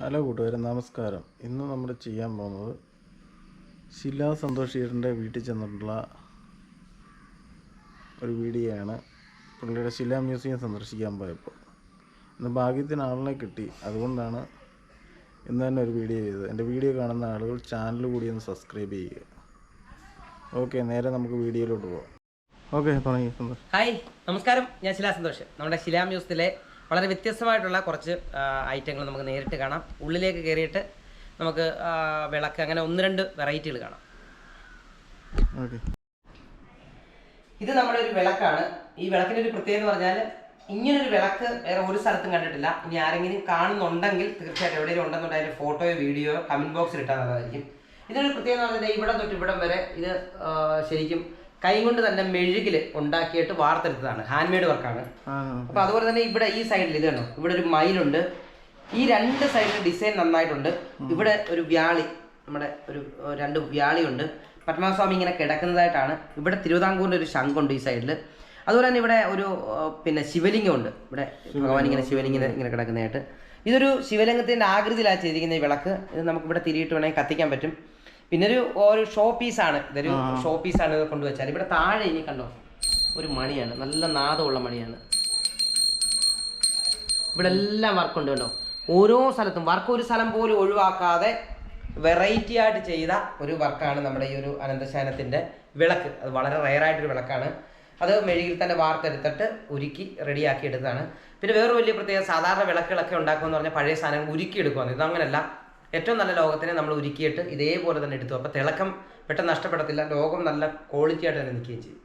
Hello കൂട്ടുകാരെ നമസ്കാരം. ഇന്ന് നമ്മൾ ചെയ്യാൻ പോകുന്നത് ശിലാ സന്തോഷീറിന്റെ വീട്ടിൽ ചെന്നിട്ടുള്ള ഒരു വീഡിയോ ആണ് പുള്ളിയുടെ ശിലാ മ്യൂസിയം സന്ദർശിക്കാൻ പോയപ്പോൾ. ഇന്ന് ഭാഗ്യത്തിന് ആളിനെ കിട്ടി. അതുകൊണ്ടാണ് ഇന്ന് തന്നെ ഒരു വീഡിയോ ചെയ്തത്. എന്റെ വീഡിയോ കാണുന്ന ആളുകൾ ചാനൽ കൂടി ഒന്ന് സബ്സ്ക്രൈബ് ചെയ്യുക. ഓക്കെ നേരെ നമുക്ക് വീഡിയോയിലോട്ട് പോകാം ഓക്കെ തുടങ്ങി സന്തോഷം. ഹായ് നമസ്കാരം. ഞാൻ ശിലാ സന്തോഷ്. നമ്മുടെ ശിലാ മ്യൂസിയത്തിലെ വളരെ വ്യത്യസ്തമായിട്ടുള്ള കുറച്ച് ഐറ്റങ്ങൾ നമുക്ക് നേരിട്ട് കാണാം. ഉള്ളിലേക്ക് കയറിയിട്ട് നമുക്ക് വിളക്ക് അങ്ങനെ ഒന്ന് രണ്ട് വെറൈറ്റികൾ കാണാം. ഇത് നമ്മുടെ ഒരു വിളക്കാണ്. ഈ വിളക്കിന്റെ ഒരു പ്രത്യേകത എന്ന് പറഞ്ഞാൽ ഇങ്ങനൊരു വിളക്ക് വേറെ ഒരു സ്ഥലത്തും കണ്ടിട്ടില്ല. ഇനി ആരെങ്കിലും കാണുന്നുണ്ടെങ്കിൽ തീർച്ചയായിട്ടും എവിടെയെങ്കിലും ഉണ്ടെന്നുണ്ടെങ്കിൽ അതിന്റെ ഫോട്ടോയോ വീഡിയോയോ കമന്റ് ബോക്സിൽ ഇട്ടാൽ നല്ലതായിരിക്കും. ഇതിനൊരു പ്രത്യേകത എന്ന് പറഞ്ഞാൽ ഇവിടെ തൊട്ട് ഇവിടം വരെ ഇത് ശരിക്കും കൈകൊണ്ട് തന്നെ മെഴുകിൽ ഉണ്ടാക്കിയിട്ട് വാർത്തെടുത്തതാണ്. ഹാൻഡ് മെയ്ഡ് വർക്കാണ് അപ്പൊ അതുപോലെ തന്നെ ഇവിടെ ഈ സൈഡിൽ ഇത് കണ്ടോ? ഇവിടെ ഒരു മയിലുണ്ട്. ഈ രണ്ട് സൈഡിൽ ഡിസൈൻ നന്നായിട്ടുണ്ട്. ഇവിടെ ഒരു വ്യാളി നമ്മുടെ ഒരു രണ്ട് രണ്ട് വ്യാളിയുണ്ട്. പത്മനാഭസ്വാമി ഇങ്ങനെ കിടക്കുന്നതായിട്ടാണ്. ഇവിടെ തിരുവിതാംകൂറിന്റെ ഒരു ശംഖുണ്ട് ഈ സൈഡിൽ അതുപോലെ തന്നെ ഇവിടെ ഒരു പിന്നെ ശിവലിംഗം ഉണ്ട് ഇവിടെ ഭഗവാൻ ഇങ്ങനെ ശിവലിംഗം ഇങ്ങനെ കിടക്കുന്നതായിട്ട്. ഇതൊരു ശിവലിംഗത്തിന്റെ ആകൃതിയിലാണ് ചെയ്തിരിക്കുന്ന ഈ വിളക്ക്. ഇത് നമുക്ക് ഇവിടെ തിരിയിട്ട് വേണമെങ്കിൽ കത്തിക്കാൻ പറ്റും. പിന്നെ ഒരു ഒരു ഷോ പീസാണ് ഇതൊരു ഷോ പീസ് ആണ് കൊണ്ടുവച്ചാൽ ഇവിടെ താഴെ ഇനി കണ്ടോ? ഒരു മണിയാണ്. നല്ല നാദമുള്ള മണിയാണ്. ഇവിടെ എല്ലാം വർക്കുണ്ട് കണ്ടോ? ഓരോ സ്ഥലത്തും വർക്ക് ഒരു സ്ഥലം പോലും ഒഴിവാക്കാതെ വെറൈറ്റി ആയിട്ട് ചെയ്ത ഒരു വർക്കാണ് നമ്മുടെ ഈ ഒരു അനന്തശയനത്തിന്റെ വിളക്ക്. അത് വളരെ റയറായിട്ടൊരു വിളക്കാണ്. അത് മെഴുകിൽ തന്നെ വാർത്തെടുത്തിട്ട് ഉരുക്കി റെഡിയാക്കി എടുത്തതാണ്. പിന്നെ വേറെ വലിയ പ്രത്യേക സാധാരണ വിളക്കുകളൊക്കെ ഉണ്ടാക്കുമെന്ന് പറഞ്ഞാൽ പഴയ സാധനങ്ങൾ ഉരുക്കി എടുക്കുവാണ്. ഇത് അങ്ങനെയല്ല ഏറ്റവും നല്ല ലോകത്തിനെ നമ്മൾ ഒരുക്കിയിട്ട് ഇതേപോലെ തന്നെ എടുത്തു. അപ്പോൾ തിളക്കം പെട്ടെന്ന് നഷ്ടപ്പെടത്തില്ല ലോകം നല്ല ക്വാളിറ്റി ആയിട്ട് തന്നെ നിൽക്കുകയും ചെയ്യും.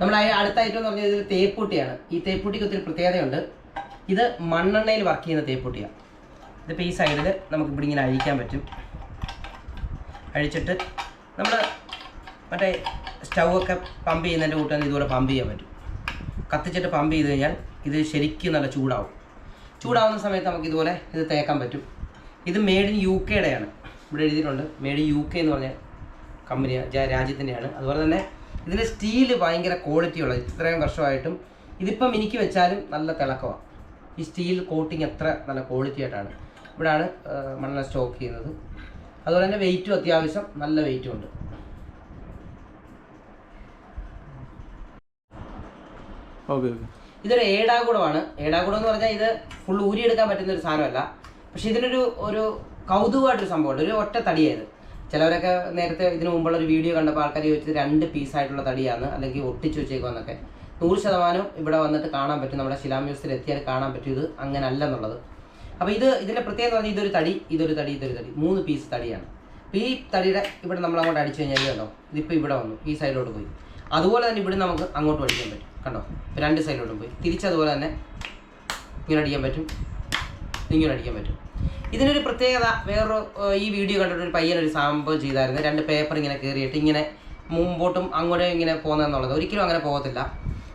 നമ്മൾ അടുത്ത ഐറ്റം എന്ന് പറഞ്ഞാൽ ഇത് തേപ്പൂട്ടിയാണ്. ഈ തേപ്പൂട്ടിക്ക് ഒത്തിരി പ്രത്യേകതയുണ്ട്. ഇത് മണ്ണെണ്ണയിൽ വർക്ക് ചെയ്യുന്ന തേപ്പൂട്ടിയാണ് ഇതിപ്പോൾ ഈ സൈഡിൽ നമുക്ക് ഇവിടെ ഇങ്ങനെ അഴിക്കാൻ പറ്റും. അഴിച്ചിട്ട് നമ്മൾ മറ്റേ സ്റ്റൗ ഒക്കെ പമ്പ് ചെയ്യുന്നതിന്റെ കൂട്ടാൻ ഇതുപോലെ പമ്പ് ചെയ്യാൻ പറ്റും. കത്തിച്ചിട്ട് പമ്പ് ചെയ്ത് കഴിഞ്ഞാൽ ഇത് ശരിക്കും നല്ല ചൂടാവും. ചൂടാവുന്ന സമയത്ത് നമുക്ക് ഇതുപോലെ ഇത് തേക്കാൻ പറ്റും. ഇത് മേഡ് ഇൻ യു കെയുടെയാണ് ഇവിടെ എഴുതിയിട്ടുണ്ട്. മേഡ് ഇൻ യു കെ എന്ന് പറഞ്ഞ കമ്പനി രാജ്യത്തിന്റെയാണ്. അതുപോലെ തന്നെ ഇതിന്റെ സ്റ്റീൽ ഭയങ്കര ക്വാളിറ്റി ഉള്ളത് ഇത്രയും വർഷമായിട്ടും ഇതിപ്പം എനിക്ക് വെച്ചാലും നല്ല തിളക്കമാണ് ഈ സ്റ്റീൽ കോട്ടിങ് എത്ര നല്ല ക്വാളിറ്റി ആയിട്ടാണ്. ഇവിടെയാണ് മണ്ണെണ്ണ സ്റ്റോക്ക് ചെയ്യുന്നത്. അതുപോലെ തന്നെ വെയിറ്റും അത്യാവശ്യം നല്ല വെയിറ്റും ഉണ്ട്. ഓക്കെ ഓക്കെ ഇതൊരു ഏടാകുടമാണ്. ഏടാകുടം എന്ന് പറഞ്ഞാൽ ഇത് ഫുൾ ഊരിയെടുക്കാൻ പറ്റുന്ന ഒരു സാധനമല്ല. പക്ഷെ ഇതിനൊരു ഒരു കൗതുകമായിട്ടൊരു സംഭവമുണ്ട്. ഒരു ഒറ്റ തടിയായത്. ചിലവരൊക്കെ നേരത്തെ ഇതിനു മുമ്പുള്ള ഒരു വീഡിയോ കണ്ടപ്പോൾ ആൾക്കാർ ചോദിച്ചത് രണ്ട് പീസായിട്ടുള്ള തടിയാണ് അല്ലെങ്കിൽ ഒട്ടിച്ചു വെച്ചേക്കുമെന്നൊക്കെ നൂറ് ശതമാനം ഇവിടെ വന്നിട്ട് കാണാൻ പറ്റും. നമ്മുടെ ശിലാമ്യൂസിൽ എത്തിയാൽ കാണാൻ പറ്റും. ഇത് അങ്ങനെ അല്ല എന്നുള്ളത്. അപ്പോൾ ഇത് ഇതിന്റെ പ്രത്യേകത പറഞ്ഞാൽ ഇതൊരു തടി ഇതൊരു തടി ഇതൊരു തടി. മൂന്ന് പീസ് തടിയാണ്. അപ്പോൾ ഈ തടിയുടെ ഇവിടെ നമ്മൾ അങ്ങോട്ട് അടിച്ചു കഴിഞ്ഞാൽ കണ്ടോ ഇതിപ്പോൾ ഇവിടെ വന്നു. ഈ സൈഡിലോട്ട് പോയി. അതുപോലെ തന്നെ ഇവിടെ നമുക്ക് അങ്ങോട്ട് അടിക്കാൻ പറ്റും. കണ്ടോ? രണ്ട് സൈഡിലോട്ടും പോയി. തിരിച്ചതുപോലെ തന്നെ ഇങ്ങനെ അടിക്കാൻ പറ്റും. ഇങ്ങനെ അടിക്കാൻ പറ്റും. ഇതിനൊരു പ്രത്യേകത വേറൊരു ഈ വീഡിയോ കണ്ടിട്ട് ഒരു പയ്യൻ ഒരു സംഭവം ചെയ്തായിരുന്നു. രണ്ട് പേപ്പർ ഇങ്ങനെ കയറിയിട്ട് ഇങ്ങനെ മുമ്പോട്ടും അങ്ങോട്ടും ഇങ്ങനെ പോകുന്നതെന്നുള്ളത്. ഒരിക്കലും അങ്ങനെ പോകത്തില്ല.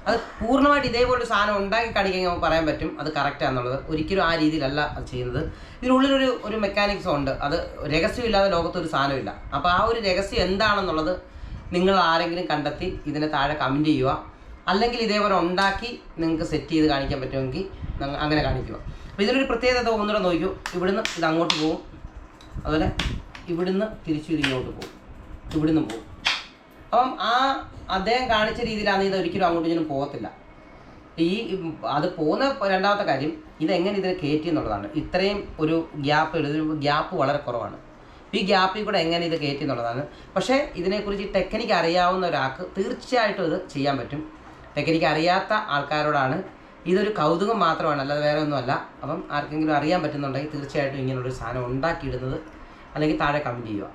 അത് പൂർണമായിട്ട് ഇതേപോലെ സാധനം ഉണ്ടാക്കി കാണിക്കാൻ നമുക്ക് പറയാൻ പറ്റും. അത് കറക്റ്റാന്നുള്ളത് ഒരിക്കലും ആ രീതിയിലല്ല അത് ചെയ്യുന്നത്. ഇതിനുള്ളിലൊരു ഒരു മെക്കാനിക്സ് ഉണ്ട്. അത് രഹസ്യമില്ലാതെ ലോകത്തൊരു സാധനമില്ല. അപ്പോൾ ആ ഒരു രഹസ്യം എന്താണെന്നുള്ളത് നിങ്ങൾ ആരെങ്കിലും കണ്ടെത്തി ഇതിനെ താഴെ കമന്റ് ചെയ്യുക. അല്ലെങ്കിൽ ഇതേപോലെ ഉണ്ടാക്കി നിങ്ങൾക്ക് സെറ്റ് ചെയ്ത് കാണിക്കാൻ പറ്റുമെങ്കിൽ അങ്ങനെ കാണിക്കുക. അപ്പോൾ ഇതിനൊരു പ്രത്യേകത ഒന്നുകൂടെ നോക്കൂ. ഇവിടുന്ന് ഇത് അങ്ങോട്ട് പോകും. അതുപോലെ ഇവിടുന്ന് തിരിച്ചു ഇങ്ങോട്ട് പോകും. ഇവിടുന്ന് പോകും. അപ്പം ആ അദ്ദേഹം കാണിച്ച രീതിയിലാണ് ഇത് ഒരിക്കലും അങ്ങോട്ടും ഇങ്ങോട്ടും പോകത്തില്ല. ഈ അത് പോകുന്ന രണ്ടാമത്തെ കാര്യം ഇതെങ്ങനെ ഇതിനെ കയറ്റി എന്നുള്ളതാണ്. ഇത്രയും ഒരു ഗ്യാപ്പ് ഒരു ഗ്യാപ്പ് വളരെ കുറവാണ്. ഈ ഗ്യാപ്പിൽ കൂടെ എങ്ങനെ ഇത് കയറ്റി എന്നുള്ളതാണ്. പക്ഷേ ഇതിനെക്കുറിച്ച് ടെക്നിക്ക് അറിയാവുന്ന ഒരാൾക്ക് തീർച്ചയായിട്ടും ഇത് ചെയ്യാൻ പറ്റും. ടെക്നിക്ക് അറിയാത്ത ആൾക്കാരോടാണ് ഇതൊരു കൗതുകം മാത്രമാണ് അല്ലാതെ വേറെ ഒന്നുമല്ല അപ്പം ആർക്കെങ്കിലും അറിയാൻ പറ്റുന്നുണ്ടെങ്കിൽ തീർച്ചയായിട്ടും ഇങ്ങനൊരു സാധനം ഉണ്ടാക്കിയിടുന്നത് അല്ലെങ്കിൽ താഴെ കമന്റ് ചെയ്യുക.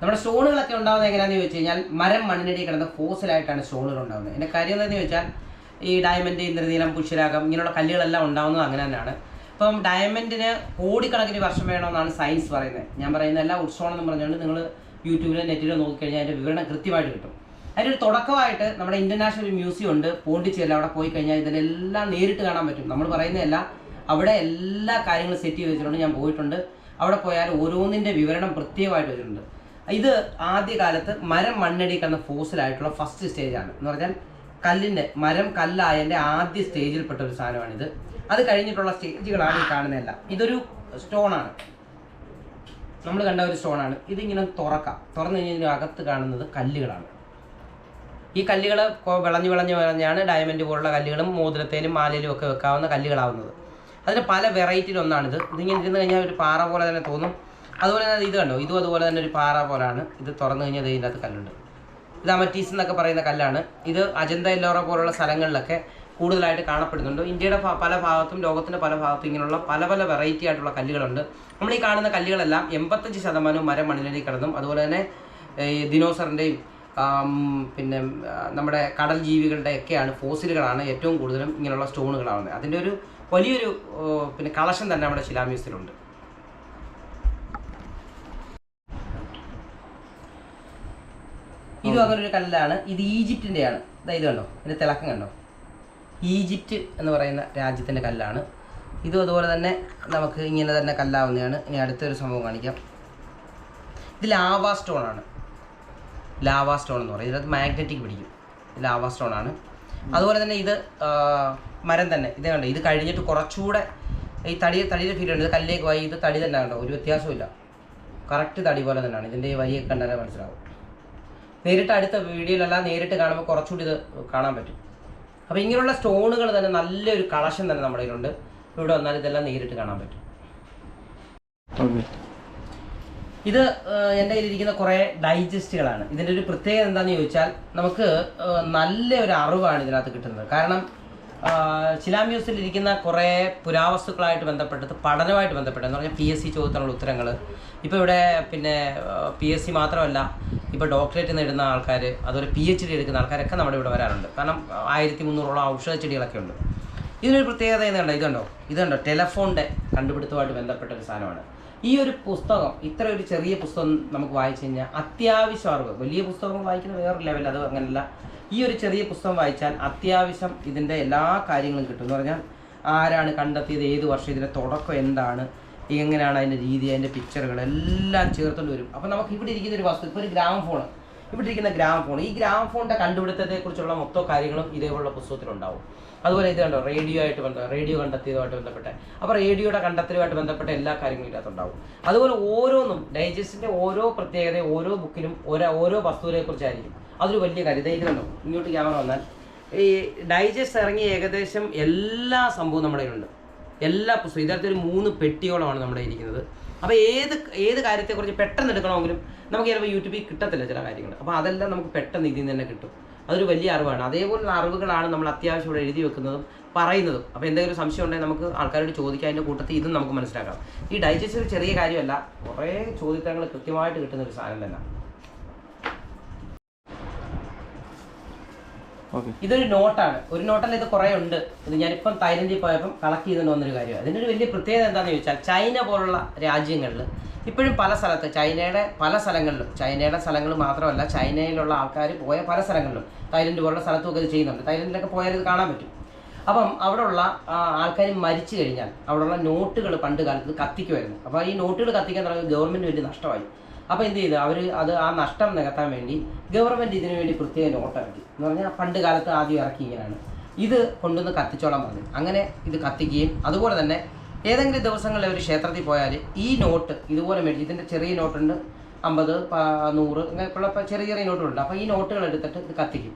നമ്മുടെ സ്റ്റോണുകളൊക്കെ ഉണ്ടാകുന്നത് എങ്ങനെയാണെന്ന് ചോദിച്ചു കഴിഞ്ഞാൽ മരം മണ്ണിനടി കിടന്ന ഫോസിലായിട്ടാണ് സ്റ്റോണുകൾ ഉണ്ടാകുന്നത് എന്റെ കാര്യം എന്താണെന്ന് ചോദിച്ചാൽ ഈ ഡയമണ്ട് ഇന്ദ്രനീലം പുഷ്യരാഗം ഇങ്ങനെയുള്ള കല്ലുകളെല്ലാം ഉണ്ടാകുന്നത് അങ്ങനെ തന്നെയാണ്. ഇപ്പം ഡയമണ്ടിന് കോടിക്കണക്കിന് വർഷം വേണമെന്നാണ് സയൻസ് പറയുന്നത്. ഞാൻ പറയുന്ന എല്ലാ ഉത്സവം എന്ന് പറഞ്ഞുകൊണ്ട് നിങ്ങൾ യൂട്യൂബിലോ നെറ്റിലോ നോക്കിക്കഴിഞ്ഞാൽ അതിന്റെ വിവരണം കൃത്യമായിട്ട് കിട്ടും. അതിന്റെ ഒരു തുടക്കമായിട്ട് നമ്മുടെ ഇന്റർനാഷണൽ മ്യൂസിയം ഉണ്ട്. പോണ്ടിച്ചേരി അവിടെ പോയി കഴിഞ്ഞാൽ ഇതിനെല്ലാം നേരിട്ട് കാണാൻ പറ്റും. നമ്മൾ പറയുന്നതല്ല അവിടെ എല്ലാ കാര്യങ്ങളും സെറ്റ് ചെയ്ത് വെച്ചിട്ടുണ്ട്. ഞാൻ പോയിട്ടുണ്ട്. അവിടെ പോയാൽ ഓരോന്നിന്റെ വിവരണം പ്രത്യേകമായിട്ട് വെച്ചിട്ടുണ്ട്. ഇത് ആദ്യകാലത്ത് മരം മണ്ണടി കിടന്ന ഫോസിലായിട്ടുള്ള ഫസ്റ്റ് സ്റ്റേജാണ് എന്ന് പറഞ്ഞാൽ കല്ലിന്റെ മരം കല്ലായതിന്റെ ആദ്യ സ്റ്റേജിൽപ്പെട്ട ഒരു സാധനമാണിത്. അത് കഴിഞ്ഞിട്ടുള്ള സ്റ്റേജുകളാണ് ഈ കാണുന്നതെല്ലാം. ഇതൊരു സ്റ്റോണാണ് നമ്മൾ കണ്ട ഒരു സ്റ്റോണാണ് ഇതിങ്ങനെ തുറക്കാം. തുറന്നു കഴിഞ്ഞാൽ ഇതിനകത്ത് കാണുന്നത് കല്ലുകളാണ്. ഈ കല്ലുകൾ വിളഞ്ഞു വിളഞ്ഞു വിളഞ്ഞാണ് ഡയമണ്ട് പോലുള്ള കല്ലുകളും മോതിരത്തേലും മാലയിലും ഒക്കെ വെക്കാവുന്ന കല്ലുകളാവുന്നത്. അതിന് പല വെറൈറ്റിയിൽ ഒന്നാണിത്. ഇതിങ്ങനെ ഇരുന്ന് കഴിഞ്ഞാൽ ഒരു പാറ പോലെ തന്നെ തോന്നും. അതുപോലെ തന്നെ ഇത് കണ്ടോ? ഇതും അതുപോലെ തന്നെ ഒരു പാറ പോലാണ്. ഇത് തുറന്നു കഴിഞ്ഞാൽ ഇതിന്റെ അകത്ത് കല്ലുണ്ട്. ഇത് അമറ്റീസ് എന്നൊക്കെ പറയുന്ന കല്ലാണ്. ഇത് അജന്ത എല്ലോറ പോലുള്ള സ്ഥലങ്ങളിലൊക്കെ കൂടുതലായിട്ട് കാണപ്പെടുന്നുണ്ട്. ഇന്ത്യയുടെ പല ഭാഗത്തും ലോകത്തിന്റെ പല ഭാഗത്തും ഇങ്ങനെയുള്ള പല പല വെറൈറ്റി ആയിട്ടുള്ള കല്ലുകളുണ്ട്. നമ്മൾ ഈ കാണുന്ന കല്ലുകളെല്ലാം എൺപത്തഞ്ച് ശതമാനവും മരം മണ്ണിലേക്ക് കിടന്നും അതുപോലെ തന്നെ ദിനോസറിന്റെയും പിന്നെ നമ്മുടെ കടൽ ജീവികളുടെ ഒക്കെയാണ് ഫോസിലുകളാണ് ഏറ്റവും കൂടുതലും ഇങ്ങനെയുള്ള സ്റ്റോണുകളാണ് അതിന്റെ ഒരു വലിയൊരു പിന്നെ കളക്ഷൻ തന്നെ നമ്മുടെ ശിലാമ്യൂസിലുണ്ട്. ഇതും അങ്ങനെ ഒരു കല്ലാണ്. ഇത് ഈജിപ്തിന്റെയാണ്. ഇതാ കണ്ടോ? ഇതിന്റെ തിളക്കം കണ്ടോ? ഈജിപ്റ്റ് എന്ന് പറയുന്ന രാജ്യത്തിന്റെ കല്ലാണ്. ഇതും അതുപോലെ തന്നെ നമുക്ക് ഇങ്ങനെ തന്നെ കല്ലാവുന്നതാണ്. ഇനി അടുത്തൊരു സംഭവം കാണിക്കാം. ഇത് ലാവാ സ്റ്റോൺ ആണ് ലാവാ സ്റ്റോൺ എന്ന് പറയും. ഇതിനകത്ത് മാഗ്നറ്റിക് പിടിക്കും. ലാവാ സ്റ്റോൺ ആണ്. അതുപോലെ തന്നെ ഇത് മരം തന്നെ. ഇത് കണ്ടോ? ഇത് കഴിഞ്ഞിട്ട് കുറച്ചുകൂടെ ഈ തടി തടിയുടെ ഫീൽ ഉണ്ട്. ഇത് കല്ലേക്ക് പോയി ഇത് തടി തന്നെ കണ്ടോ? ഒരു വ്യത്യാസമില്ല കറക്റ്റ് തടി പോലെ തന്നെയാണ്. ഇതിന്റെ ഈ വരിയൊക്കെ കണ്ടാലേ മനസ്സിലാവും. നേരിട്ട് അടുത്ത വീഡിയോയിലല്ല നേരിട്ട് കാണുമ്പോൾ കുറച്ചുകൂടി ഇത് കാണാൻ പറ്റും. അപ്പോൾ ഇങ്ങനെയുള്ള സ്റ്റോണുകൾ തന്നെ നല്ലൊരു കളക്ഷൻ തന്നെ നമ്മുടെ കയ്യിലുണ്ട്. ഇവിടെ വന്നാൽ ഇതെല്ലാം നേരിട്ട് കാണാൻ പറ്റും. ഓക്കെ ഇത് എന്റെ കയ്യിലിരിക്കുന്ന കുറേ ഡൈജസ്റ്റുകളാണ്. ഇതിന്റെ ഒരു പ്രത്യേകത എന്താണെന്ന് ചോദിച്ചാൽ നമുക്ക് നല്ല ഒരു അറിവാണ് ഇതിനകത്ത് കിട്ടുന്നത്. കാരണം ശിലാമ്യൂസിൽ ഇരിക്കുന്ന കുറേ പുരാവസ്തുക്കളായിട്ട് ബന്ധപ്പെട്ടത് പഠനമായിട്ട് ബന്ധപ്പെട്ടത്. എന്ന് പറഞ്ഞാൽ പി എസ് സി ചോദ്യത്തിനുള്ള ഉത്തരങ്ങൾ ഇപ്പോൾ ഇവിടെ പിന്നെ പി എസ് സി മാത്രമല്ല ഇപ്പോൾ ഡോക്ടറേറ്റ് നേടുന്ന ആൾക്കാർ അതുപോലെ പി എച്ച് ഡി എടുക്കുന്ന ആൾക്കാരൊക്കെ നമ്മുടെ ഇവിടെ വരാറുണ്ട്. കാരണം ആയിരത്തി മുന്നൂറോളം ഔഷധ ചെടികളൊക്കെ ഉണ്ട്. ഇതിനൊരു പ്രത്യേകത ഇതുണ്ടോ? ഇതുണ്ടോ? ഇതുണ്ടോ ടെലഫോണിന്റെ കണ്ടുപിടുത്തമായിട്ട് ബന്ധപ്പെട്ട ഒരു സാധനമാണ്. ഈ ഒരു പുസ്തകം ഇത്ര ഒരു ചെറിയ പുസ്തകം നമുക്ക് വായിച്ചു കഴിഞ്ഞാൽ അത്യാവശ്യം അറിവ്. വലിയ പുസ്തകങ്ങൾ വായിക്കുന്ന വേറെ ലെവൽ അത് അങ്ങനെയല്ല ഈ ഒരു ചെറിയ പുസ്തകം വായിച്ചാൽ അത്യാവശ്യം ഇതിന്റെ എല്ലാ കാര്യങ്ങളും കിട്ടും. എന്ന് പറഞ്ഞാൽ ആരാണ് കണ്ടെത്തിയത് ഏത് വർഷം ഇതിന്റെ തുടക്കം എന്താണ് എങ്ങനെയാണ് അതിന്റെ രീതി അതിന്റെ പിക്ചറുകൾ എല്ലാം ചേർത്തുകൊണ്ട് വരും. അപ്പോൾ നമുക്ക് ഇവിടെ ഇരിക്കുന്ന ഒരു വസ്തു ഇപ്പോൾ ഒരു ഗ്രാം ഫോൺ ഇവിടെ ഇരിക്കുന്ന ഗ്രാം ഫോൺ ഈ ഗ്രാം ഫോണിന്റെ കണ്ടുപിടുത്തത്തെക്കുറിച്ചുള്ള മൊത്തം കാര്യങ്ങളും ഇതേപോലുള്ള പുസ്തകത്തിലുണ്ടാവും. അതുപോലെ ഇത് കണ്ടോ റേഡിയോ ആയിട്ട് ബന്ധം റേഡിയോ കണ്ടെത്തിയതുമായിട്ട് ബന്ധപ്പെട്ട. അപ്പോൾ റേഡിയോയുടെ കണ്ടെത്തലുമായിട്ട് ബന്ധപ്പെട്ട എല്ലാ കാര്യങ്ങളും ഇതിനകത്തുണ്ടാവും. അതുപോലെ ഓരോന്നും ഡൈജസ്റ്റിന്റെ ഓരോ പ്രത്യേകത ഓരോ ബുക്കിലും ഓരോ ഓരോ വസ്തുവിനെ കുറിച്ചായിരിക്കും അതൊരു വലിയ കാര്യം. ഇതേ കണ്ടോ ഇങ്ങോട്ട് ക്യാമറ വന്നാൽ. ഈ ഡൈജസ്റ്റ് ഇറങ്ങിയ ഏകദേശം എല്ലാ സംഭവവും നമ്മുടെ ഉണ്ട് എല്ലാ പുസ്തകം ഇതിനകത്ത് ഒരു മൂന്ന് പെട്ടിയോളമാണ് നമ്മുടെ ഇരിക്കുന്നത് അപ്പോൾ ഏത് ഏത് കാര്യത്തെക്കുറിച്ച് പെട്ടെന്ന് എടുക്കണമെങ്കിലും നമുക്ക് ചിലപ്പോൾ യൂട്യൂബിൽ കിട്ടത്തില്ല ചില കാര്യങ്ങൾ. അപ്പോൾ അതെല്ലാം നമുക്ക് പെട്ടെന്ന് ഇതിൽ നിന്ന് തന്നെ കിട്ടും. അതൊരു വലിയ അറിവാണ്. അതേപോലുള്ള അറിവുകളാണ് നമ്മൾ അത്യാവശ്യം ഇവിടെ എഴുതി വെക്കുന്നതും പറയുന്നതും. അപ്പോൾ എന്തെങ്കിലും സംശയം ഉണ്ടെങ്കിൽ നമുക്ക് ആൾക്കാരോട് ചോദിക്കാം. അതിന്റെ കൂട്ടത്തിൽ ഇതും നമുക്ക് മനസ്സിലാക്കാം. ഈ ഡൈജസ്റ്റ് ഒരു ചെറിയ കാര്യമല്ല. കുറേ ചോദ്യത്തരങ്ങൾ കൃത്യമായിട്ട് കിട്ടുന്ന ഒരു സാധനം തന്നെ. ഇതൊരു നോട്ടാണ്. ഒരു നോട്ടല്ല ഇത് കുറേ ഉണ്ട്. ഇത് ഞാനിപ്പം തായ്ലൻഡിൽ പോയപ്പം കളക്ട് ചെയ്തുകൊണ്ട് വന്നൊരു കാര്യമാണ്. അതിന്റെ ഒരു വലിയ പ്രത്യേകത എന്താണെന്ന് ചോദിച്ചാൽ ചൈന പോലുള്ള രാജ്യങ്ങളിൽ ഇപ്പോഴും പല സ്ഥലത്ത് ചൈനയുടെ പല സ്ഥലങ്ങളിലും ചൈനയുടെ സ്ഥലങ്ങൾ മാത്രമല്ല ചൈനയിലുള്ള ആൾക്കാർ പോയ പല സ്ഥലങ്ങളിലും തായ്ലൻഡ് പോലുള്ള സ്ഥലത്തുമൊക്കെ ഇത് ചെയ്യുന്നുണ്ട്. തായ്ലൻഡിലൊക്കെ പോയാൽ ഇത് കാണാൻ പറ്റും. അപ്പം അവിടെയുള്ള ആൾക്കാർ മരിച്ചു കഴിഞ്ഞാൽ അവിടെയുള്ള നോട്ടുകൾ പണ്ട് കാലത്ത് കത്തിക്കുമായിരുന്നു. അപ്പോൾ ഈ നോട്ടുകൾ കത്തിക്കാൻ തുടങ്ങി ഗവൺമെന്റ് വലിയ നഷ്ടമായി. അപ്പോൾ എന്ത് ചെയ്തു? അവർ അത് ആ നഷ്ടം നികത്താൻ വേണ്ടി ഗവൺമെന്റ് ഇതിനു വേണ്ടി പ്രത്യേക നോട്ട് ഇറക്കി എന്ന് പറഞ്ഞാൽ പണ്ട് കാലത്ത് ആദ്യം ഇറക്കി ഇങ്ങനെയാണ്. ഇത് കൊണ്ടുവന്ന് കത്തിച്ചോളാൻ പറഞ്ഞു. അങ്ങനെ ഇത് കത്തിക്കുകയും അതുപോലെ തന്നെ ഏതെങ്കിലും ദിവസങ്ങളിൽ ഒരു ക്ഷേത്രത്തിൽ പോയാൽ ഈ നോട്ട് ഇതുപോലെ മേടിച്ച് ഇതിന്റെ ചെറിയ നോട്ടുണ്ട് അമ്പത് നൂറ് ഇങ്ങനെയൊക്കെയുള്ള പ- ചെറിയ ചെറിയ നോട്ടുകളുണ്ട്. അപ്പോൾ ഈ നോട്ടുകൾ എടുത്തിട്ട് ഇത് കത്തിക്കും.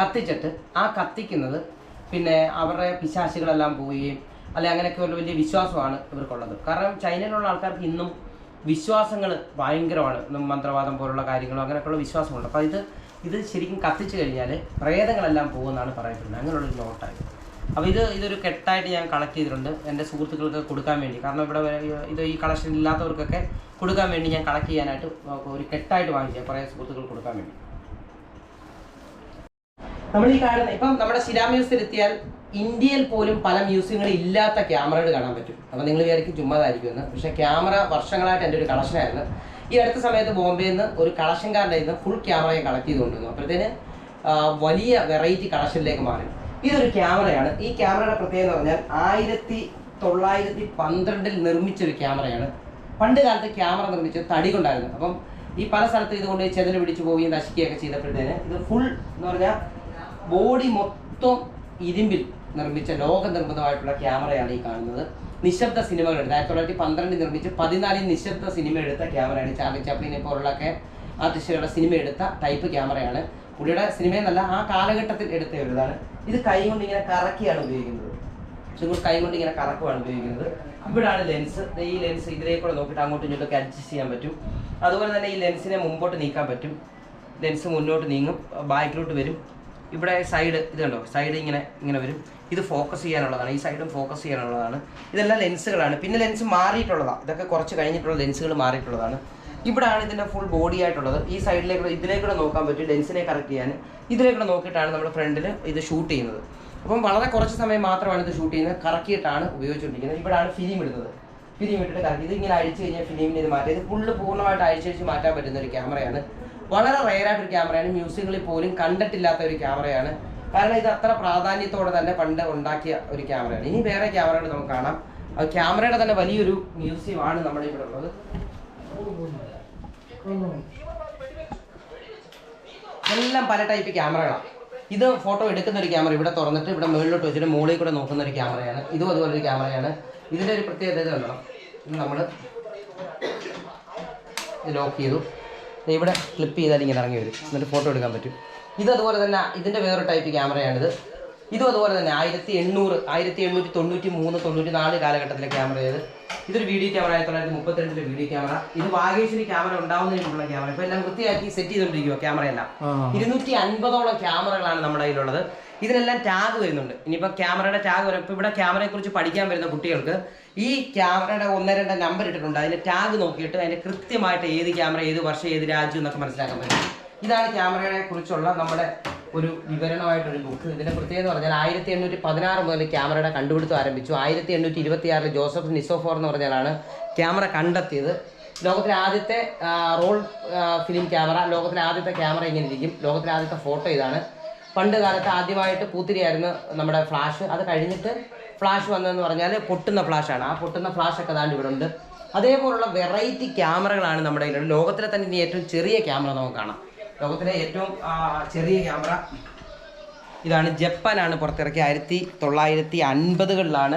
കത്തിച്ചിട്ട് ആ കത്തിക്കുന്നത് പിന്നെ അവരുടെ പിശാശികളെല്ലാം പോവുകയും അല്ലെ ഒരു വലിയ വിശ്വാസമാണ് ഇവർക്കുള്ളത്. കാരണം ചൈനയിലുള്ള ആൾക്കാർക്ക് ഇന്നും വിശ്വാസങ്ങൾ ഭയങ്കരമാണ്. മന്ത്രവാദം പോലുള്ള കാര്യങ്ങളോ അങ്ങനെയൊക്കെയുള്ള വിശ്വാസമുണ്ട്. അപ്പോൾ ഇത് ഇത് ശരിക്കും കത്തിച്ചു കഴിഞ്ഞാൽ പ്രേതങ്ങളെല്ലാം പോകുമെന്നാണ് പറയപ്പെടുന്നത് അങ്ങനെയുള്ളൊരു നോട്ടാണ് അപ്പോൾ ഇത് ഇതൊരു കെട്ടായിട്ട് ഞാൻ കളക്ട് ചെയ്തിട്ടുണ്ട് എന്റെ സുഹൃത്തുക്കൾക്ക് കൊടുക്കാൻ വേണ്ടി. കാരണം ഇവിടെ ഇത് ഈ കളക്ഷൻ ഇല്ലാത്തവർക്കൊക്കെ കൊടുക്കാൻ വേണ്ടി ഞാൻ കളക്ട് ചെയ്യാനായിട്ട് ഒരു കെട്ടായിട്ട് വാങ്ങിച്ചു കുറേ സുഹൃത്തുക്കൾ കൊടുക്കാൻ വേണ്ടി. നമ്മൾ ഈ കാണുന്ന ഇപ്പം നമ്മുടെ ശിരാ മ്യൂസിയത്തിൽ ഇന്ത്യയിൽ പോലും പല മ്യൂസിയങ്ങളിൽ ഇല്ലാത്ത ക്യാമറകൾ കാണാൻ പറ്റും. അപ്പം നിങ്ങൾ വിചാരിക്കും ചുമ്മാതായിരിക്കുമെന്ന് പക്ഷേ ക്യാമറ വർഷങ്ങളായിട്ട് എന്റെ ഒരു കളക്ഷനായിരുന്നു ഈ അടുത്ത സമയത്ത് ബോംബെയിൽ നിന്ന് ഒരു കളക്ഷൻകാരുടെ നിന്ന് ഫുൾ ക്യാമറയും കളക്ട് ചെയ്തുകൊണ്ടിരുന്നു. അപ്പോഴത്തേന് വലിയ വെറൈറ്റി കളക്ഷനിലേക്ക് മാറി. ഇതൊരു ക്യാമറയാണ്. ഈ ക്യാമറയുടെ പ്രത്യേകത എന്ന് പറഞ്ഞാൽ ആയിരത്തി തൊള്ളായിരത്തി പന്ത്രണ്ടിൽ നിർമ്മിച്ചൊരു ക്യാമറയാണ്. പണ്ട് കാലത്ത് ക്യാമറ നിർമ്മിച്ചത് തടി കൊണ്ടായിരുന്നു അപ്പം ഈ പല സ്ഥലത്ത് ഇതുകൊണ്ട് ചെതൽ പിടിച്ചു പോവുകയും നശിക്കുകയൊക്കെ ചെയ്തപ്പോഴത്തേന് ഇത് ഫുൾ എന്ന് പറഞ്ഞാൽ ബോഡി മൊത്തം ഇരുമ്പിൽ നിർമ്മിച്ച ലോക നിർമ്മിതമായിട്ടുള്ള ക്യാമറയാണ് ഈ കാണുന്നത്. നിശബ്ദ സിനിമകൾ എടുത്ത് ആയിരത്തി തൊള്ളായിരത്തി പന്ത്രണ്ടിൽ നിർമ്മിച്ച് പതിനാലിൽ നിശബ്ദ സിനിമ എടുത്ത ക്യാമറയാണ് ചാർലി ചാപ്ലിനെ പോലുള്ളൊക്കെ ആർട്ടിസ്റ്റുകളുടെ സിനിമ എടുത്ത ടൈപ്പ് ക്യാമറയാണ്. പുള്ളിയുടെ സിനിമയെന്നല്ല ആ കാലഘട്ടത്തിൽ എടുത്ത ഒരു ഇത് കൈ കൊണ്ട് ഇങ്ങനെ കറക്കിയാണ് ഉപയോഗിക്കുന്നത്. നിങ്ങൾ കൈ കൊണ്ട് ഇങ്ങനെ കറക്കുവാണ് ഉപയോഗിക്കുന്നത്. ഇവിടാണ് ലെൻസ് ഈ ലെൻസ് ഇതിലേക്കൂടെ നോക്കിയിട്ട് അങ്ങോട്ടും ഇങ്ങോട്ടൊക്കെ അഡ്ജസ്റ്റ് ചെയ്യാൻ പറ്റും. അതുപോലെ തന്നെ ഈ ലെൻസിനെ മുമ്പോട്ട് നീക്കാൻ പറ്റും. ലെൻസ് മുന്നോട്ട് നീങ്ങും ബാക്കിലോട്ട് വരും. ഇവിടെ സൈഡ് ഇത് കണ്ടോ? സൈഡ് ഇങ്ങനെ ഇങ്ങനെ വരും. ഇത് ഫോക്കസ് ചെയ്യാനുള്ളതാണ്. ഈ സൈഡും ഫോക്കസ് ചെയ്യാനുള്ളതാണ്. ഇതെല്ലാം ലെൻസുകളാണ് പിന്നെ ലെൻസ് മാറിയിട്ടുള്ളതാണ് ഇതൊക്കെ കുറച്ച് കഴിഞ്ഞിട്ടുള്ള ലെൻസുകൾ മാറിയിട്ടുള്ളതാണ്. ഇവിടാണ് ഇതിന്റെ ഫുൾ ബോഡി ആയിട്ടുള്ളത്. ഈ സൈഡിലേക്ക് ഇതിലേക്കൂടെ നോക്കാൻ പറ്റും ലെൻസിനെ കറക്റ്റ് ചെയ്യാൻ. ഇതിലേക്കൂടെ നോക്കിയിട്ടാണ് നമ്മൾ ഫ്രണ്ടിൽ ഇത് ഷൂട്ട് ചെയ്യുന്നത്. അപ്പം വളരെ കുറച്ച് സമയം മാത്രമാണ് ഇത് ഷൂട്ട് ചെയ്യുന്നത്. കറക്കിയിട്ടാണ് ഉപയോഗിച്ചുകൊണ്ടിരിക്കുന്നത്. ഇവിടെയാണ് ഫിലിം ഇടുന്നത്. ഫിലിം ഇട്ടിട്ട് കറക്കി. ഇത് ഇങ്ങനെ അഴിച്ചു കഴിഞ്ഞാൽ ഫിലിമിന് ഇത് മാറ്റി. ഇത് ഫുള്ള് പൂർണമായിട്ട് അഴിച്ചഴിച്ച് മാറ്റാൻ പറ്റുന്ന ഒരു ക്യാമറയാണ് വളരെ റയറായിട്ടൊരു ക്യാമറയാണ് മ്യൂസിയങ്ങളിൽ പോലും കണ്ടിട്ടില്ലാത്ത ഒരു ക്യാമറയാണ് കാരണം ഇത് അത്ര പ്രാധാന്യത്തോടെ തന്നെ പണ്ട് ഉണ്ടാക്കിയ ഒരു ക്യാമറയാണ് ഇനി വേറെ ക്യാമറകൾ നമുക്ക് കാണാം. ക്യാമറയുടെ തന്നെ വലിയൊരു മ്യൂസിയമാണ് നമ്മുടെ ഇവിടെ ഉള്ളത്. എല്ലാം പല ടൈപ്പ് ക്യാമറകളാണ് ഇത് ഫോട്ടോ എടുക്കുന്ന ഒരു ക്യാമറ ഇവിടെ തുറന്നിട്ട് ഇവിടെ മുകളിലോട്ട് വെച്ചിട്ട് മുകളിൽ കൂടെ നോക്കുന്ന ഒരു ക്യാമറയാണ് ഇതും അതുപോലെ ഒരു ക്യാമറയാണ് ഇതിന്റെ ഒരു പ്രത്യേകത കണ്ടോ? നമ്മൾ ലോക്ക് ചെയ്തു. ഇവിടെ ക്ലിപ്പ് ചെയ്താൽ ഇങ്ങനെ ഇറങ്ങി വരും. എന്നിട്ട് ഫോട്ടോ എടുക്കാൻ പറ്റും. ഇത് അതുപോലെ തന്നെ ഇതിന്റെ വേറൊരു ടൈപ്പ് ക്യാമറയാണിത് ഇതും അതുപോലെ തന്നെ ആയിരത്തി എണ്ണൂറ് ആയിരത്തി എണ്ണൂറ്റി തൊണ്ണൂറ്റി മൂന്ന് തൊണ്ണൂറ്റി നാല് കാലഘട്ടത്തിലെ ക്യാമറ ഇത് ഇതൊരു വീഡിയോ ക്യാമറ ആയിരത്തി തൊള്ളായിരത്തി മുപ്പത്തിരണ്ടിലെ വീഡിയോ ക്യാമറ ഇത് വാഗേശ്വരി ക്യാമറ ഉണ്ടാവുന്നതിന് മുമ്പുള്ള ക്യാമറ ഇപ്പൊ എല്ലാം വൃത്തിയാക്കി സെറ്റ് ചെയ്തുകൊണ്ടിരിക്കുക ക്യാമറയെല്ലാം എല്ലാം. ഇരുന്നൂറ്റി അൻപതോളം ക്യാമറകളാണ് നമ്മുടെ കയ്യിലുള്ളത്. ഇതിനെല്ലാം ടാഗ് വരുന്നുണ്ട്. ഇനിയിപ്പോൾ ക്യാമറയുടെ ടാഗ് വരും. ഇപ്പോൾ ഇവിടെ ക്യാമറയെ കുറിച്ച് പഠിക്കാൻ വരുന്ന കുട്ടികൾക്ക് ഈ ക്യാമറയുടെ ഒന്ന് രണ്ട് നമ്പർ ഇട്ടിട്ടുണ്ട്. അതിന്റെ ടാഗ് നോക്കിയിട്ട് അതിന്റെ കൃത്യമായിട്ട് ഏത് ക്യാമറ ഏത് വർഷം ഏത് രാജ്യം എന്നൊക്കെ മനസ്സിലാക്കാൻ പറ്റും. ഇതാണ് ക്യാമറയെ കുറിച്ചുള്ള നമ്മുടെ ഒരു വിവരണമായിട്ടൊരു ബുക്ക്. ഇതിന്റെ പ്രത്യേകത എന്ന് പറഞ്ഞാൽ ആയിരത്തി എണ്ണൂറ്റി പതിനാറ് മുതൽ ക്യാമറയുടെ കണ്ടുപിടുത്തം ആരംഭിച്ചു. ആയിരത്തി എണ്ണൂറ്റി ഇരുപത്തി ആറിൽ ജോസഫ് നിസോഫോർ എന്ന് പറഞ്ഞാലാണ് ക്യാമറ കണ്ടെത്തിയത്. ലോകത്തിലെ ആദ്യത്തെ റോൾ ഫിലിം ക്യാമറ ലോകത്തിലെ ആദ്യത്തെ ക്യാമറ ഇങ്ങനെ ഇരിക്കും. ലോകത്തിലെ ആദ്യത്തെ ഫോട്ടോ ഇതാണ്. പണ്ട് കാലത്ത് ആദ്യമായിട്ട് പൂത്തിരിയായിരുന്നു നമ്മുടെ ഫ്ലാഷ്. അത് കഴിഞ്ഞിട്ട് ഫ്ലാഷ് വന്നതെന്ന് പറഞ്ഞാൽ പൊട്ടുന്ന ഫ്ലാഷാണ്. ആ പൊട്ടുന്ന ഫ്ലാഷൊക്കെ ദാണ്ട് ഇവിടെ ഉണ്ട് അതേപോലുള്ള വെറൈറ്റി ക്യാമറകളാണ് നമ്മുടെ ലോകത്തിലെ തന്നെ ഇനി ഏറ്റവും ചെറിയ ക്യാമറ നമുക്ക് കാണാം. ലോകത്തിലെ ഏറ്റവും ചെറിയ ക്യാമറ. ഇതാണ് ജപ്പാനാണ് പുറത്തിറക്കിയ ആയിരത്തി തൊള്ളായിരത്തി അൻപതുകളിലാണ്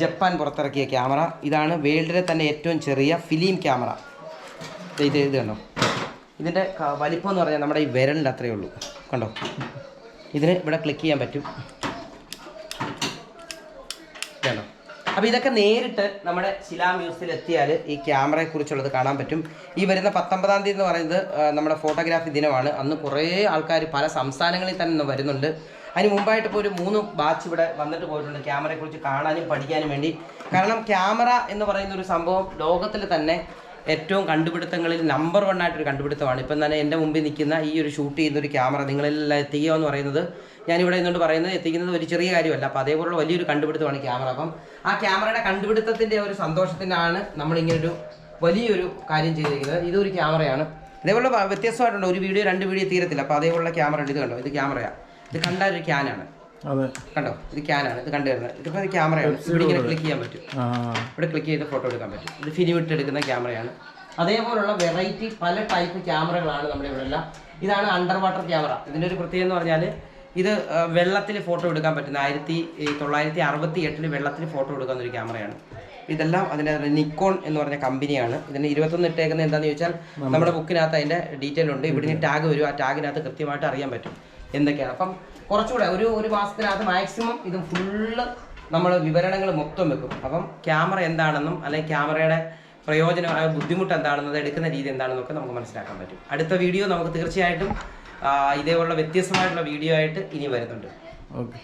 ജപ്പാൻ പുറത്തിറക്കിയ ക്യാമറ. ഇതാണ് വേൾഡിലെ തന്നെ ഏറ്റവും ചെറിയ ഫിലിം ക്യാമറ. ഇത് ഇത് കണ്ടോ? ഇതിന്റെ വലിപ്പം എന്ന് പറഞ്ഞാൽ നമ്മുടെ ഈ വിരലിന്റെ അത്രയേ ഉള്ളൂ. കണ്ടോ? ഇതിന് ഇവിടെ ക്ലിക്ക് ചെയ്യാൻ പറ്റും ഇതാണോ അപ്പോൾ ഇതൊക്കെ നേരിട്ട് നമ്മുടെ ശിലാ മ്യൂസിയത്തിൽ എത്തിയാൽ ഈ ക്യാമറയെ കുറിച്ചുള്ളത് കാണാൻ പറ്റും. ഈ വരുന്ന പത്തൊമ്പതാം തീയതി എന്ന് പറയുന്നത് നമ്മുടെ ഫോട്ടോഗ്രാഫി ദിനമാണ്. അന്ന് കുറേ ആൾക്കാർ പല സംസ്ഥാനങ്ങളിൽ തന്നെ വരുന്നുണ്ട്. അതിന് മുമ്പായിട്ട് ഇപ്പോൾ ഒരു മൂന്ന് ബാച്ച് ഇവിടെ വന്നിട്ട് പോയിട്ടുണ്ട് ക്യാമറയെക്കുറിച്ച് കാണാനും പഠിക്കാനും വേണ്ടി. കാരണം ക്യാമറ എന്ന് പറയുന്ന ഒരു സംഭവം ലോകത്തിൽ തന്നെ ഏറ്റവും കണ്ടുപിടുത്തങ്ങളിൽ നമ്പർ വൺ ആയിട്ടൊരു കണ്ടുപിടുത്തമാണ്. ഇപ്പം തന്നെ എന്റെ മുമ്പിൽ നിൽക്കുന്ന ഈ ഒരു ഷൂട്ട് ചെയ്യുന്ന ഒരു ക്യാമറ നിങ്ങളെല്ലാം എത്തിക്കുക എന്ന് പറയുന്നത് ഞാനിവിടെ നിന്നുകൊണ്ട് പറയുന്നത് എത്തിക്കുന്നത് ഒരു ചെറിയ കാര്യമല്ല. അപ്പോൾ അതേപോലുള്ള വലിയൊരു കണ്ടുപിടുത്തമാണ് ക്യാമറ. അപ്പം ആ ക്യാമറയുടെ കണ്ടുപിടുത്തത്തിന്റെ ഒരു സന്തോഷത്തിനാണ് നമ്മളിങ്ങനൊരു വലിയൊരു കാര്യം ചെയ്തിരിക്കുന്നത്. ഇതൊരു ക്യാമറയാണ്. ഇതേപോലെ വ- വ്യത്യസ്തമായിട്ടുണ്ട്. ഒരു വീഡിയോ രണ്ട് വീഡിയോ തീരത്തില്ല. അപ്പോൾ അതേപോലുള്ള ക്യാമറ ഉണ്ട്. ഇത് കണ്ടോ? ഇത് ക്യാമറയാണ് ഇത് കണ്ടാൽ ഒരു ക്യാനാണ്. കണ്ടോ? ഇത് ക്യാനാണ്. ഇത് കണ്ടു വരുന്നത് ഇതിപ്പോൾ ക്യാമറയാണ്. ഇവിടെ ഇങ്ങനെ ക്ലിക്ക് ചെയ്യാൻ പറ്റും. ഇവിടെ ക്ലിക്ക് ചെയ്ത് ഫോട്ടോ എടുക്കാൻ പറ്റും. ഇത് ഫിലിം ഇട്ട് എടുക്കുന്ന ക്യാമറയാണ്. അതേപോലുള്ള വെറൈറ്റി പല ടൈപ്പ് ക്യാമറകളാണ് നമ്മുടെ ഇവിടെ എല്ലാം ഇതാണ് അണ്ടർ വാട്ടർ ക്യാമറ ഇതിന്റെ ഒരു പ്രത്യേകത എന്ന് പറഞ്ഞാൽ ഇത് വെള്ളത്തിൽ ഫോട്ടോ എടുക്കാൻ പറ്റുന്ന ആയിരത്തി തൊള്ളായിരത്തി അറുപത്തി എട്ടിൽ വെള്ളത്തിൽ ഫോട്ടോ എടുക്കുന്ന ഒരു ക്യാമറയാണ് ഇതെല്ലാം അതിന്റെ നിക്കോൺ എന്ന് പറഞ്ഞ കമ്പനിയാണ് ഇതിന് ഇരുപത്തൊന്ന് ഇട്ടേക്കുന്നത് എന്താണെന്ന് ചോദിച്ചാൽ നമ്മുടെ ബുക്കിനകത്ത് അതിന്റെ ഡീറ്റെയിൽ ഉണ്ട്. ഇവിടെ ഇവിടുന്ന് ടാഗ് വരും. ആ ടാഗിനകത്ത് കൃത്യമായിട്ട് അറിയാൻ പറ്റും എന്തൊക്കെയാണ്. അപ്പം കുറച്ചുകൂടെ ഒരു ഒരു മാസത്തിനകത്ത് മാക്സിമം ഇത് ഫുള്ള് നമ്മൾ വിവരണങ്ങൾ മൊത്തം വെക്കും. അപ്പം ക്യാമറ എന്താണെന്നും അല്ലെങ്കിൽ ക്യാമറയുടെ പ്രയോജനം ബുദ്ധിമുട്ട് എന്താണെന്നും അത് എടുക്കുന്ന രീതി എന്താണെന്നൊക്കെ നമുക്ക് മനസ്സിലാക്കാൻ പറ്റും. അടുത്ത വീഡിയോ നമുക്ക് തീർച്ചയായിട്ടും ഇതേപോലുള്ള വ്യത്യസ്തമായിട്ടുള്ള വീഡിയോ ആയിട്ട് ഇനി വരുന്നുണ്ട്. ഓക്കെ.